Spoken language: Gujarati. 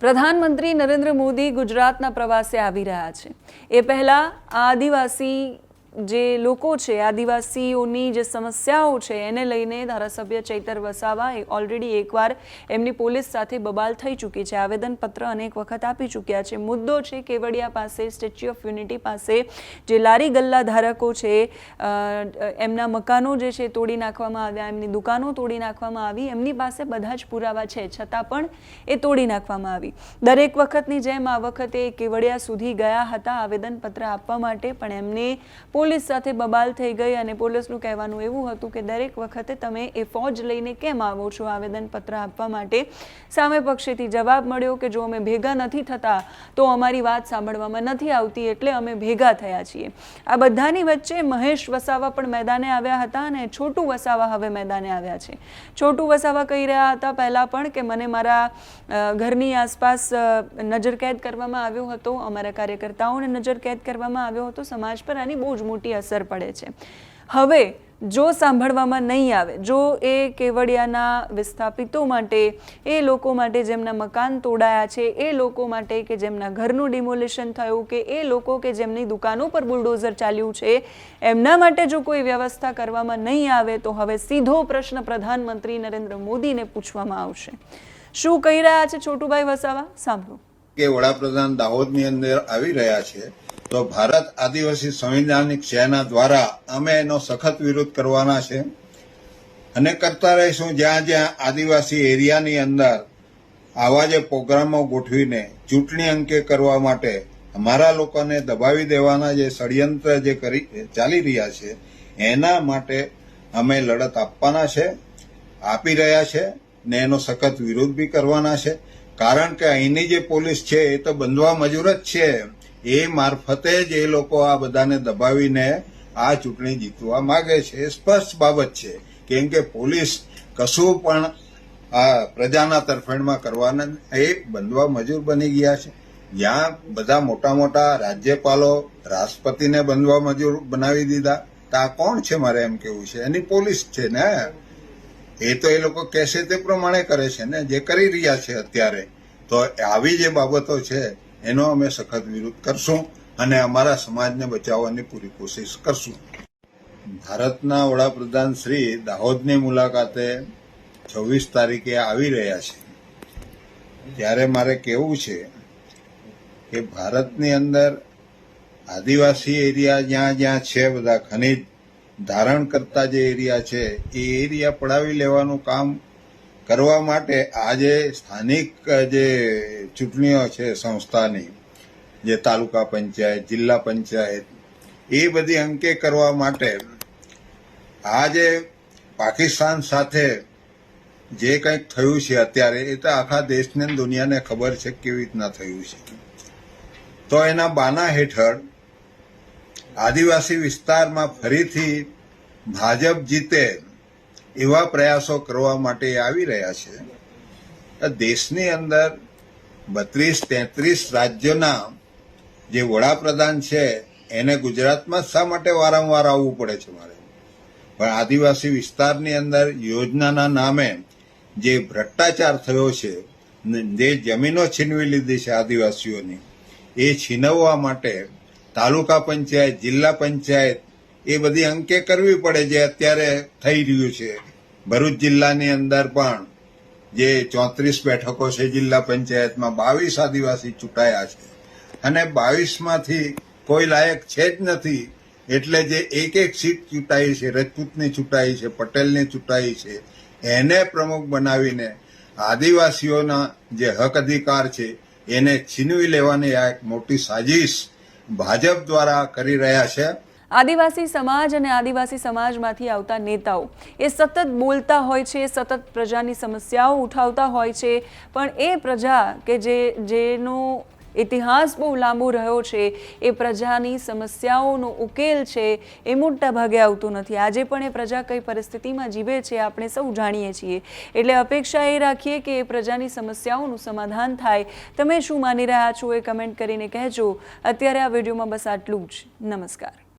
પ્રધાનમંત્રી નરેન્દ્ર મોદી ગુજરાતના પ્રવાસે આવી રહ્યા છે. એ પહેલાં આદિવાસી જે લોકો છે, આદિવાસીઓની જે સમસ્યાઓ છે, એને લઈને ધારાસભ્ય ચૈતર વસાવા ઓલરેડી એકવાર એમની પોલીસ સાથે બબાલ થઈ ચૂકી છે. આવેદનપત્ર અનેક વખત આપી ચૂક્યા છે. મુદ્દો છે, કેવડિયા પાસે, સ્ટેચ્યુ ઓફ યુનિટી પાસે જે લારી ગલ્લા ધારકો છે એમના મકાનો જે છે, તોડી નાખવામાં આવ્યા, એમની દુકાનો તોડી નાખવામાં આવી, એમની પાસે બધા જ પુરાવા છે, છતાં પણ એ તોડી નાખવામાં આવી. દરેક વખતની જેમ આ વખતે કેવડિયા સુધી ગયા હતા આવેદનપત્ર આપવા માટે, પણ એમને પોલીસ સાથે બબાલ થઈ ગઈ અને પોલીસનું કહેવાનું એવું હતું કે દરેક વખતે તમે એ ફોજ લઈને કેમ આવો છો? આવેદનપત્ર આપવા માટે સામે પક્ષેથી જવાબ મળ્યો કે જો અમે ભેગા નથી થતા તો અમારી વાત સાંભળવામાં નથી આવતી એટલે અમે ભેગા થયા છીએ. આ બધાની વચ્ચે મહેશ વસાવા પણ મેદાને આવ્યા હતા અને છોટુ વસાવા હવે મેદાને આવ્યા છે. છોટુ વસાવા કહી રહ્યા હતા પહેલાં પણ કે મને મારા ઘરની આસપાસ નજર નજરકેદ કરવામાં આવ્યો હતો. અમારા કાર્યકર્તાઓને નજરકેદ કરવામાં આવ્યો હતો. સમાજ પર આની બહુ જ મોટી અસર પડે છે. હવે, જો સાંભળવામાં નહીં આવે, જો એ કેવડિયાના વિસ્થાપિતો માટે, એ લોકો માટે જેમના મકાન તોડાયા છે, એ લોકો માટે કે જેમના ઘરનું ડિમોલિશન થયું કે એ લોકો કે જેમની દુકાનો પર બુલડોઝર ચાલ્યું છે, એમના માટે જો કોઈ વ્યવસ્થા કરવામાં નહીં આવે, તો હવે સીધો પ્રશ્ન પ્રધાનમંત્રી નરેન્દ્ર મોદીને પૂછવામાં આવશે. શું કહી રહ્યા છે છોટુભાઈ વસાવા? સાંભળો. કે વડાપ્રધાન દાહોદની અંદર આવી રહ્યા છે તો ભારત આદિવાસી સંવિધાનિક સેના દ્વારા અમે એનો સખત વિરોધ કરવાના છે. અને કરતા રહીશું જ્યાં જ્યાં આદિવાસી એરિયાની અંદર આવા જે પ્રોગ્રામો ગોઠવીને ચૂંટણી અંકે કરવા માટે અમારા લોકોને દબાવી દેવાના જે ષડયંત્ર જે કરી, ચાલી રહ્યા છે, એના માટે અમે લડત આપવાના છે, આપી રહ્યા છે ને એનો સખત વિરોધ બી કરવાના છે. કારણ કે અહીંની જે પોલીસ છે એ તો બંધવા મજૂર જ છે. એ મારફતે જ એ લોકો આ બધાને દબાવીને આ ચૂંટણી જીતવા માંગે છે. એ સ્પષ્ટ બાબત છે કેમ કે પોલીસ કશું પણ આ પ્રજાના તરફેણમાં કરવાના એ બંધવા મજૂર બની ગયા છે. જ્યાં બધા મોટા મોટા રાજ્યપાલો રાષ્ટ્રપતિને બંધવા મજૂર બનાવી દીધા. તો આ કોણ છે મારે એમ કેવું છે? એની પોલીસ છે ને? એ તો એ લોકો કહેશે તે પ્રમાણે કરે છે ને? જે કરી રહ્યા છે અત્યારે. તો આવી જે બાબતો છે એનો અમે સખત વિરોધ કરશું અને અમારા સમાજને બચાવવાની પૂરી કોશિશ કરશું. ભારતના વડાપ્રધાન શ્રી દાહોદની મુલાકાતે છવ્વીસ તારીખે આવી રહ્યા છે. ત્યારે મારે કહેવું છે કે ભારતની અંદર આદિવાસી એરિયા જ્યાં જ્યાં છે બધા ખનિજ, ધારણ કરતા જે એરિયા છે, એ એરિયા પડાવી લેવાનું કામ કરવા માટે આજે સ્થાનિક જે ચૂંટણીઓ છે સંસ્થાની, જે તાલુકા પંચાયત, જિલ્લા પંચાયત, એ બધી અંકે કરવા માટે આજે પાકિસ્તાન સાથે જે કંઈક થયું છે અત્યારે, એ તો આખા દેશને દુનિયાને ખબર છે કેવી રીતના થયું છે. તો એના બાના હેઠળ આદિવાસી વિસ્તારમાં ફરીથી ભાજપ જીતે એવા પ્રયાસો કરવા માટે આવી રહ્યા છે. દેશની અંદર બત્રીસ તેત્રીસ રાજ્યોના જે વડાપ્રધાન છે, એને ગુજરાતમાં શા માટે વારંવાર આવવું પડે છે મારે? પણ આદિવાસી વિસ્તારની અંદર યોજનાના નામે જે ભ્રષ્ટાચાર થયો છે, જે જમીનો છીનવી લીધી છે આદિવાસીઓની, એ છીનવવા માટે તાલુકા પંચાયત, જિલ્લા પંચાયત એ બધી અંકે કરવી પડે જે અત્યારે થઈ રહ્યું છે. ભરૂચ જિલ્લાની અંદર પણ જે ચોત્રીસ બેઠકો છે જિલ્લા પંચાયતમાં બાવીસ આદિવાસી ચૂંટાયા છે. અને બાવીસમાંથી કોઈ લાયક છે જ નથી. એટલે જે એક એક સીટ ચૂંટાઈ છે, રજપૂતની ચૂંટાઈ છે, પટેલની ચૂંટાઈ છે, એને પ્રમુખ બનાવીને આદિવાસીઓના જે હક અધિકાર છે, એને છીનવી લેવાની આ એક મોટી સાજિશ ભાજપ દ્વારા કરી રહ્યા છે. આદિવાસી સમાજ અને આદિવાસી સમાજમાંથી આવતા નેતાઓ, એ સતત બોલતા હોય છે, સતત પ્રજાની સમસ્યાઓ ઉઠાવતા હોય છે, પણ એ પ્રજા કે જે, જેનો ઇતિહાસ બહુ લાંબો રહ્યો છે, એ પ્રજાની સમસ્યાઓનો ઉકેલ છે, એ મોટા ભાગે આવતો નથી. આજે પણ એ પ્રજા કઈ પરિસ્થિતિમાં જીવે છે, આપણે સૌ જાણીએ છીએ. એટલે અપેક્ષા એ રાખીએ કે એ પ્રજાની સમસ્યાઓનું સમાધાન થાય. તમે શું માની રહ્યા છો એ કમેન્ટ કરીને કહેજો. અત્યારે આ વિડીયોમાં બસ આટલું જ. નમસ્કાર.